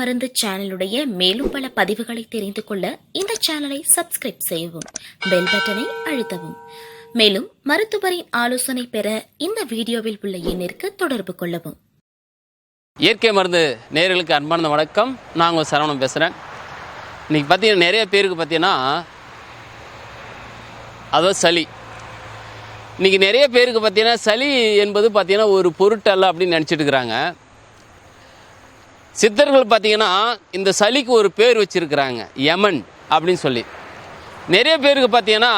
மருந்து சேனலுடைய மேலும் பல பதிவுகளை தெரிந்து கொள்ள இந்த சேனலை சப்ஸ்கிரைப் செய்யவும் பெல் பட்டனை அழுத்தவும். மேலும் மருத்துவரின் ஆலோசனை பெற இந்த வீடியோவில் உள்ள எண்ணிற்கு தொடர்பு கொள்ளவும். இயற்கை மருந்து நேர்களுக்கு அன்பான வணக்கம். நான் உங்கள் சரவணம் பேசுகிறேன் இன்றைக்கி பார்த்தீங்கன்னா நிறைய பேருக்கு பார்த்தீங்கன்னா அதாவது சளி. இன்றைக்கி நிறைய பேருக்கு பார்த்தீங்கன்னா சளி என்பது பார்த்தீங்கன்னா ஒரு பொருட்டல்ல அப்படின்னு நினச்சிட்டு இருக்கிறாங்க. சித்தர்கள் பார்த்தீங்கன்னா இந்த சளிக்கு ஒரு பேர் வச்சுருக்கிறாங்க யமன் அப்படின்னு சொல்லி. நிறைய பேருக்கு பார்த்தீங்கன்னா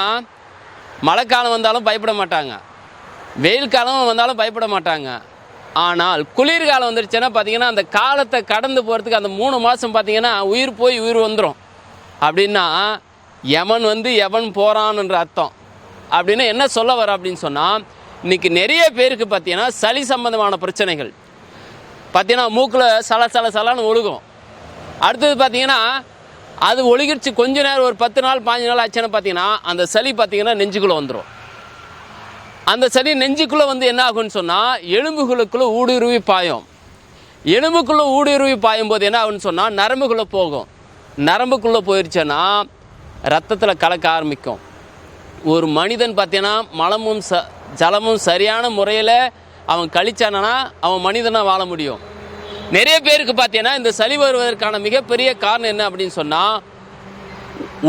மழைக்காலம் வந்தாலும் பயப்பட மாட்டாங்க. வெயில் காலம் வந்தாலும் பயப்பட மாட்டாங்க. ஆனால் குளிர்காலம் வந்துருச்சுன்னா பார்த்தீங்கன்னா அந்த காலத்தை கடந்து போகிறதுக்கு அந்த மூணு மாதம் பார்த்தீங்கன்னா உயிர் போய் உயிர் வந்துடும் அப்படின்னா யமன் வந்து எவன் போகிறான்ன்ற அர்த்தம். அப்படின்னு என்ன சொல்ல வர அப்படின்னு சொன்னால் இன்றைக்கி நிறைய பேருக்கு பார்த்தீங்கன்னா சளி சம்பந்தமான பிரச்சனைகள். பார்த்தீங்கன்னா மூக்கில் சல சல சலன்னு ஒழுகும். அடுத்தது பார்த்தீங்கன்னா அது ஒழுகிடுச்சு கொஞ்ச நேரம் ஒரு பத்து நாள் பாஞ்சு நாள் ஆச்சுன்னு பார்த்தீங்கன்னா அந்த சளி பார்த்தீங்கன்னா நெஞ்சுக்குள்ளே வந்துடும் அந்த சளி நெஞ்சுக்குள்ளே வந்து என்ன ஆகும்னு சொன்னால் எலும்புகளுக்குள்ளே ஊடுருவி பாயும். எலும்புக்குள்ளே ஊடுருவி பாயும் போது என்ன ஆகும்னு சொன்னால் நரம்புக்குள்ளே போகும். நரம்புக்குள்ளே போயிடுச்சுன்னா ரத்தத்தில் கலக்க ஆரம்பிக்கும். ஒரு மனிதன் பார்த்தீங்கன்னா மலமும் ச ஜலமும் சரியான முறையில் அவன் கழிச்சானா அவன் மனிதனாக வாழ முடியும். நிறைய பேருக்கு பார்த்தீங்கன்னா இந்த சளி வருவதற்கான மிகப்பெரிய காரணம் என்ன அப்படின்னு சொன்னால்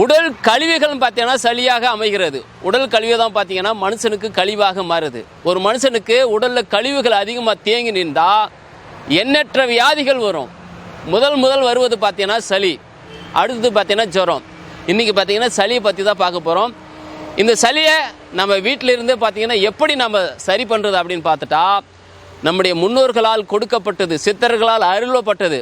உடல் கழிவுகள் பார்த்தீங்கன்னா சளியாக அமைகிறது. உடல் கழிவு தான் பார்த்தீங்கன்னா மனுஷனுக்கு கழிவாக மாறுது. ஒரு மனுஷனுக்கு உடலில் கழிவுகள் அதிகமாக தேங்கி நின்றால் எண்ணற்ற வியாதிகள் வரும். முதல் முதல் வருவது பார்த்தீங்கன்னா சளி. அடுத்தது பார்த்தீங்கன்னா ஜுரம். இன்றைக்கி பார்த்தீங்கன்னா சளியை பற்றி தான் பார்க்க போகிறோம் இந்த சளியை நம்ம வீட்டில் இருந்தே பார்த்தீங்கன்னா எப்படி நம்ம சரி பண்ணுறது அப்படின்னு பார்த்துட்டா நம்முடைய முன்னோர்களால் கொடுக்கப்பட்டது சித்தர்களால் அருளப்பட்டது.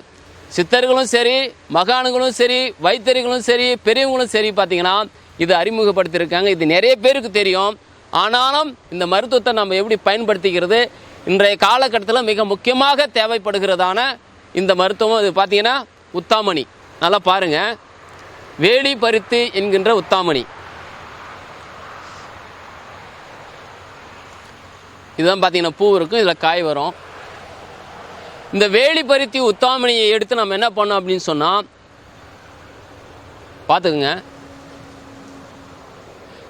சித்தர்களும் சரி மகான்களும் சரி வைத்தறிகளும் சரி பெரியவங்களும் சரி பார்த்தீங்கன்னா இது அறிமுகப்படுத்தியிருக்காங்க. இது நிறைய பேருக்கு தெரியும். ஆனாலும் இந்த மருத்துவத்தை நம்ம எப்படி பயன்படுத்திக்கிறது? இன்றைய காலகட்டத்தில் மிக முக்கியமாக தேவைப்படுகிறதான இந்த மருத்துவம் இது பார்த்தீங்கன்னா உத்தாமணி. நல்லா பாருங்கள் வேலி பருத்தி என்கின்ற உத்தாமணி. இதுதான் பார்த்தீங்கன்னா பூ இருக்கும் இதில் காய் வரும். இந்த வேலி பருத்தி உத்தாமணியை எடுத்து நம்ம என்ன பண்ணோம் அப்படின்னு சொன்னால் பார்த்துக்குங்க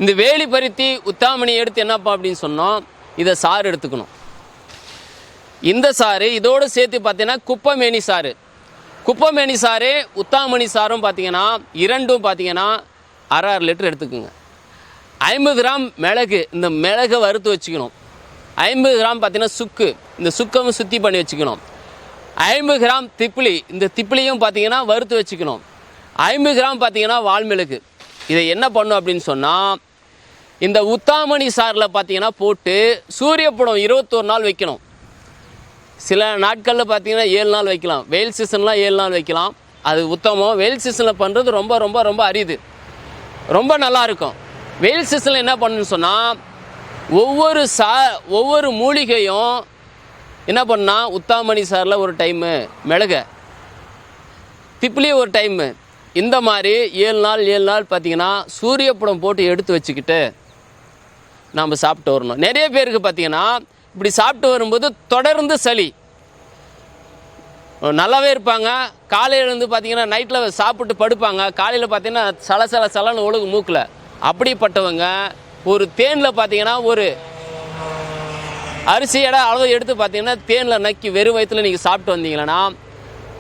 இந்த வேலி பருத்தி உத்தாமணியை எடுத்து என்னப்பா அப்படின்னு சொன்னோம் இதை சாறு எடுத்துக்கணும். இந்த சாறு இதோடு சேர்த்து பார்த்தீங்கன்னா குப்பமேனி சாறு. குப்பமேனி சாறு உத்தாமணி சாரும் பார்த்தீங்கன்னா இரண்டும் பார்த்தீங்கன்னா அரை அரை லிட்டர் எடுத்துக்கோங்க. ஐம்பது கிராம் மிளகு இந்த மிளகை வறுத்து வச்சுக்கணும். ஐம்பது கிராம் பார்த்தீங்கன்னா சுக்கு. இந்த சுக்கம் சுத்தி பண்ணி வச்சுக்கணும். ஐம்பது கிராம் திப்பிலி இந்த திப்பிலியும் பார்த்தீங்கன்னா வறுத்து வச்சுக்கணும். ஐம்பது கிராம் பார்த்தீங்கன்னா வால்மிளகு இதை என்ன பண்ணும் அப்படின்னு சொன்னால் இந்த உத்தாமணி சாரில் பார்த்தீங்கன்னா போட்டு சூரிய இருபத்தோரு நாள் வைக்கணும். சில நாட்களில் பார்த்தீங்கன்னா ஏழு நாள் வைக்கலாம். வெயில் சீசன்லாம் ஏழு நாள் வைக்கலாம். அது உத்தமம். வெயில் சீசனில் பண்ணுறது ரொம்ப ரொம்ப ரொம்ப அரிது. ரொம்ப நல்லா இருக்கும். வெயில் சீசனில் என்ன பண்ணுன்னு சொன்னால் ஒவ்வொரு சா ஒவ்வொரு மூலிகையும் என்ன பண்ணால் உத்தாமணி சாரில் ஒரு டைமு மிளகு. திப்பிலி ஒரு டைமு இந்த மாதிரி ஏழு நாள் ஏழு நாள் பார்த்தீங்கன்னா சூரிய போட்டு எடுத்து வச்சுக்கிட்டு நாம் சாப்பிட்டு வரணும். நிறைய பேருக்கு பார்த்தீங்கன்னா இப்படி சாப்பிட்டு வரும்போது தொடர்ந்து சளி. நல்லாவே இருப்பாங்க. காலையில் இருந்து பார்த்தீங்கன்னா நைட்டில் சாப்பிட்டு படுப்பாங்க. காலையில் பார்த்தீங்கன்னா சல சல சலன்னு ஒழுகு மூக்கில். அப்படிப்பட்டவங்க ஒரு தேனில் பார்த்தீங்கன்னா ஒரு அரிசியோட அளவு எடுத்து பார்த்தீங்கன்னா தேனில் நக்கி வெறும் வயிற்றுல நீங்கள் சாப்பிட்டு வந்தீங்கன்னா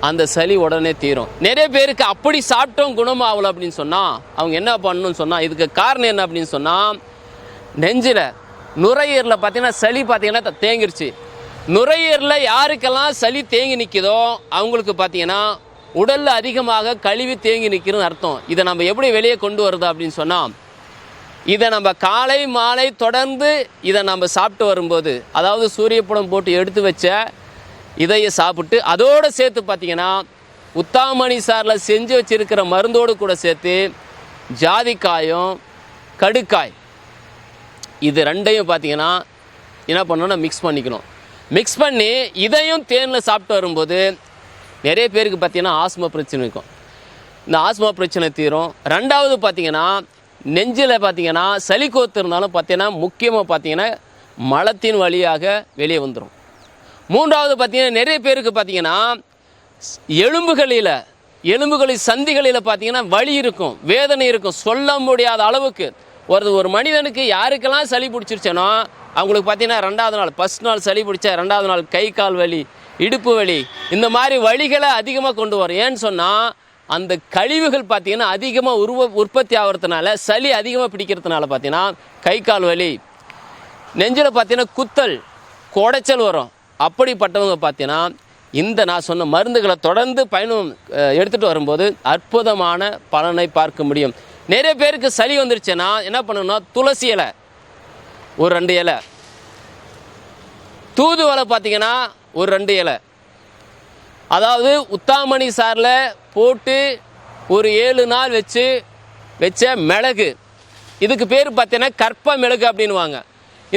அந்த சளி உடனே தீரும். நிறைய பேருக்கு அப்படி சாப்பிட்டோம் குணமாகல அப்படின்னு சொன்னால் அவங்க என்ன பண்ணணும்னு சொன்னால் இதுக்கு காரணம் என்ன அப்படின்னு சொன்னால் நெஞ்சில் நுரையீரலில் பார்த்தீங்கன்னா சளி பார்த்தீங்கன்னா தேங்கிருச்சு. நுரையீரலில் யாருக்கெல்லாம் சளி தேங்கி நிற்குதோ அவங்களுக்கு பார்த்தீங்கன்னா உடலில் அதிகமாக கழிவு தேங்கி நிற்கிறன்னு அர்த்தம். இதை நம்ம எப்படி வெளியே கொண்டு வருது அப்படின்னு சொன்னால் இதை நம்ம காலை மாலை தொடர்ந்து இதை நம்ம சாப்பிட்டு வரும்போது அதாவது சூரியப்படம் போட்டு எடுத்து வச்ச இதையை சாப்பிட்டு அதோடு சேர்த்து பார்த்தீங்கன்னா உத்தாமணி சாரில் செஞ்சு வச்சிருக்கிற மருந்தோடு கூட சேர்த்து ஜாதிக்காயும் கடுக்காய் இது ரெண்டையும் பார்த்தீங்கன்னா என்ன பண்ணணும்னா மிக்ஸ் பண்ணிக்கணும். மிக்ஸ் பண்ணி இதையும் தேனில் சாப்பிட்டு வரும்போது நிறைய பேருக்கு பார்த்தீங்கன்னா ஆஸ்மா பிரச்சனை இருக்கும். இந்த ஆஸ்மா பிரச்சனை தீரும். ரெண்டாவது பார்த்தீங்கன்னா நெஞ்சில் பார்த்தீங்கன்னா சளி கோத்து இருந்தாலும் பார்த்தீங்கன்னா முக்கியமாக பார்த்தீங்கன்னா மலத்தின் வழியாக வெளியே வந்துடும் மூன்றாவது பார்த்தீங்கன்னா நிறைய பேருக்கு பார்த்தீங்கன்னா எலும்புகளில் எலும்புகளில் சந்திகளில் பார்த்தீங்கன்னா வலி இருக்கும் வேதனை இருக்கும் சொல்ல முடியாத அளவுக்கு. ஒரு ஒரு மனிதனுக்கு யாருக்கெல்லாம் சளி பிடிச்சிருச்சனோ அவங்களுக்கு பார்த்தீங்கன்னா ரெண்டாவது நாள் ஃபஸ்ட் நாள் சளி பிடிச்சா ரெண்டாவது நாள் கை கால் வலி இடுப்பு வலி இந்த மாதிரி வழிகளை அதிகமாக கொண்டு வரும். ஏன்னு சொன்னால் அந்த கழிவுகள் பார்த்தீங்கன்னா அதிகமாக உருவ உற்பத்தி ஆகிறதுனால சளி அதிகமாக பிடிக்கிறதுனால பார்த்தீங்கன்னா கை கால் வலி நெஞ்சில் பார்த்தீங்கன்னா குத்தல் குடைச்சல் வரும். அப்படிப்பட்டவங்க பார்த்தீங்கன்னா இந்த நான் சொன்ன மருந்துகளை தொடர்ந்து பயணம் எடுத்துகிட்டு வரும்போது அற்புதமான பலனை பார்க்க முடியும். நிறைய பேருக்கு சளி வந்துருச்சுன்னா என்ன பண்ணணும்னா துளசி இலை ஒரு ரெண்டு இலை. தூதுவலை பார்த்தீங்கன்னா ஒரு ரெண்டு இலை. அதாவது உத்தாமணி சாரில் போட்டு ஒரு ஏழு நாள் வச்சு வச்ச மிளகு. இதுக்கு பேர் பார்த்தீங்கன்னா கற்ப மிளகு அப்படின்வாங்க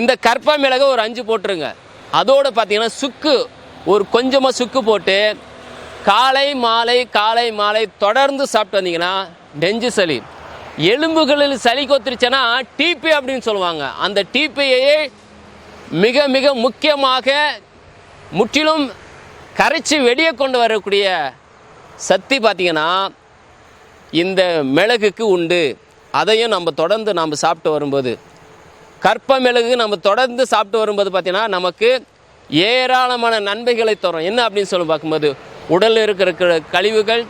இந்த கற்ப மிளகு ஒரு அஞ்சு போட்டுருங்க. அதோடு பார்த்தீங்கன்னா சுக்கு ஒரு கொஞ்சமாக சுக்கு போட்டு காலை மாலை காலை மாலை தொடர்ந்து சாப்பிட்டு வந்தீங்கன்னா நெஞ்சு சளி. எலும்புகளில் சளி கொத்துருச்சுன்னா டிபி அப்படின்னு சொல்லுவாங்க. அந்த டிபியையே மிக மிக முக்கியமாக முற்றிலும் கரைச்சி வெளியே கொண்டு வரக்கூடிய சக்தி பார்த்தீங்கன்னா இந்த மிளகுக்கு உண்டு. அதையும் நம்ம தொடர்ந்து நம்ம சாப்பிட்டு வரும்போது. கற்ப மிளகு நம்ம தொடர்ந்து சாப்பிட்டு வரும்போது பார்த்தீங்கன்னா நமக்கு ஏராளமான நன்மைகளை தரும். என்ன அப்படின்னு சொல்லி பார்க்கும்போது உடலில் இருக்கிற க- கழிவுகள்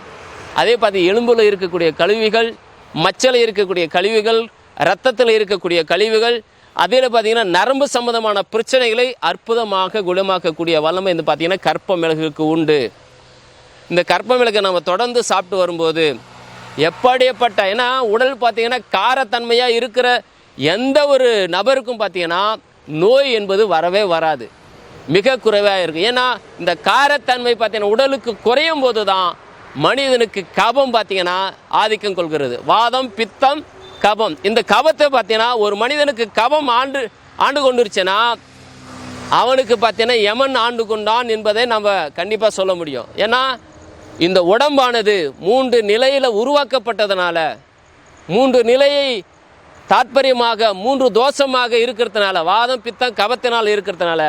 அதே பார்த்து எலும்பில் இருக்கக்கூடிய கழிவுகள் மச்சல இருக்கக்கூடிய கழிவுகள் ரத்தத்தில் இருக்கக்கூடிய கழிவுகள் அதில் பார்த்தீங்கன்னா நரம்பு சம்பந்தமான பிரச்சனைகளை அற்புதமாக குணமாக்கக்கூடிய வல்லமை வந்து பார்த்தீங்கன்னா கற்ப மிளகுக்கு உண்டு. இந்த கற்ப மிளகை நம்ம தொடர்ந்து சாப்பிட்டு வரும்போது எப்படியப்பட்ட ஏன்னா உடல் பார்த்தீங்கன்னா காரத்தன்மையாக இருக்கிற எந்த ஒரு நபருக்கும் பார்த்தீங்கன்னா நோய் என்பது வரவே வராது. மிக குறைவாக இருக்கும் ஏன்னா இந்த காரத்தன்மை பார்த்தீங்கன்னா உடலுக்கு குறையும் போது தான் மனிதனுக்கு கபம் பார்த்தீங்கன்னா ஆதிக்கம் கொள்கிறது. வாதம் பித்தம் கபம். இந்த கபத்தை பார்த்தீங்கன்னா ஒரு மனிதனுக்கு கபம் ஆண்டு ஆண்டு கொண்டுருச்சுன்னா அவனுக்கு பார்த்தீங்கன்னா யமன் ஆண்டு கொண்டான் என்பதை நம்ம கண்டிப்பாக சொல்ல முடியும். ஏன்னா இந்த உடம்பானது மூன்று நிலையில் உருவாக்கப்பட்டதுனால மூன்று நிலையை தாற்பயமாக மூன்று தோஷமாக இருக்கிறதுனால வாதம் பித்தம் கபத்தினால் இருக்கிறதுனால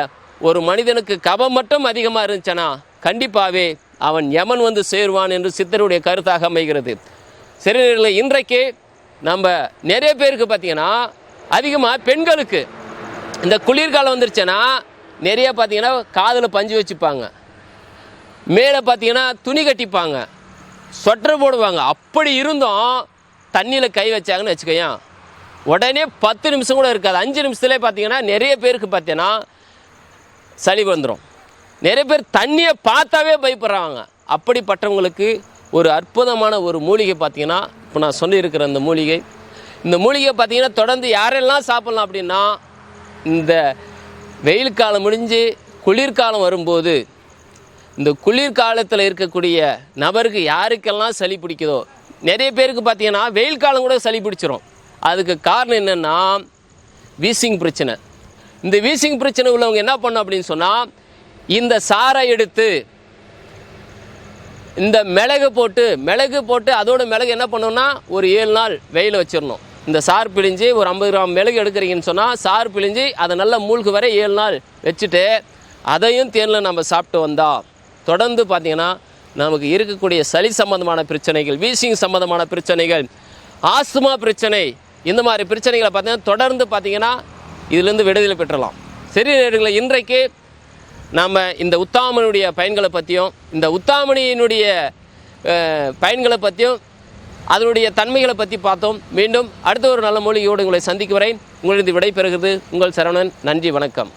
ஒரு மனிதனுக்கு கபம் மட்டும் அதிகமாக இருந்துச்சுன்னா கண்டிப்பாகவே அவன் யமன் வந்து சேருவான் என்று சித்தருடைய கருத்தாக அமைகிறது. சரி இன்றைக்கு நம்ம நிறைய பேருக்கு பார்த்தீங்கன்னா அதிகமாக பெண்களுக்கு. இந்த குளிர்காலம் வந்துருச்சுன்னா நிறைய பார்த்தீங்கன்னா காதில் பஞ்சு வச்சுப்பாங்க. மேலே பார்த்தீங்கன்னா துணி கட்டிப்பாங்க. ஸ்வெட்டர் போடுவாங்க. அப்படி இருந்தும் தண்ணியில் கை வச்சாங்கன்னு வச்சுக்கோயேன். உடனே பத்து நிமிஷம் கூட இருக்காது. அஞ்சு நிமிஷத்துலேயே பார்த்தீங்கன்னா நிறைய பேருக்கு பார்த்தீங்கன்னா சளி வந்துடும் நிறைய பேர் தண்ணியை பார்த்தாவே பயப்படுறாங்க. அப்படிப்பட்டவங்களுக்கு ஒரு அற்புதமான ஒரு மூலிகை பார்த்தீங்கன்னா இப்போ நான் சொல்லியிருக்கிற அந்த மூலிகை. இந்த மூலிகை பார்த்தீங்கன்னா தொடர்ந்து யாரெல்லாம் சாப்பிட்லாம் அப்படின்னா இந்த வெயில் காலம் முடிஞ்சு குளிர்காலம் வரும்போது இந்த குளிர்காலத்தில் இருக்கக்கூடிய நபருக்கு யாருக்கெல்லாம் சளி பிடிக்குதோ நிறைய பேருக்கு பார்த்தீங்கன்னா வெயில் காலம் கூட சளி பிடிச்சிரும். அதுக்கு காரணம் என்னென்னா வீசிங் பிரச்சனை. இந்த வீசிங் பிரச்சனை உள்ளவங்க என்ன பண்ணும் அப்படின்னு சொன்னால் இந்த சாரை எடுத்து இந்த மிளகு போட்டு மிளகு போட்டு அதோட மிளகு என்ன பண்ணணும்னா ஒரு ஏழு நாள் வெயில் வச்சிடணும் இந்த சார் பிழிஞ்சு ஒரு ஐம்பது கிராம் மிளகு எடுக்கிறீங்கன்னு சொன்னால் சார் பிழிஞ்சு அதை நல்லா மூழ்கு வரை ஏழு நாள் வச்சுட்டு அதையும் தேனில் நம்ம சாப்பிட்டு வந்தால் தொடர்ந்து பார்த்தீங்கன்னா நமக்கு இருக்கக்கூடிய சளி சம்பந்தமான பிரச்சனைகள் வீசிங் சம்பந்தமான பிரச்சனைகள் ஆஸ்துமா பிரச்சனை இந்த மாதிரி பிரச்சனைகளை பார்த்தீங்கன்னா தொடர்ந்து பார்த்தீங்கன்னா இதுலேருந்து விடுதலை பெற்றலாம். சரி நேயர்களே, இன்றைக்கு நாம் இந்த உத்தாமனுடைய பயன்களை பற்றியும் இந்த உத்தாமணியினுடைய பயன்களை பற்றியும் அதனுடைய தன்மைகளை பற்றி பார்த்தோம். மீண்டும் அடுத்த ஒரு நல்ல மொழியோடு உங்களை சந்திக்கும் வரை உங்களிடம் விடை பெறுகிறது உங்கள் சரவணன். நன்றி வணக்கம்.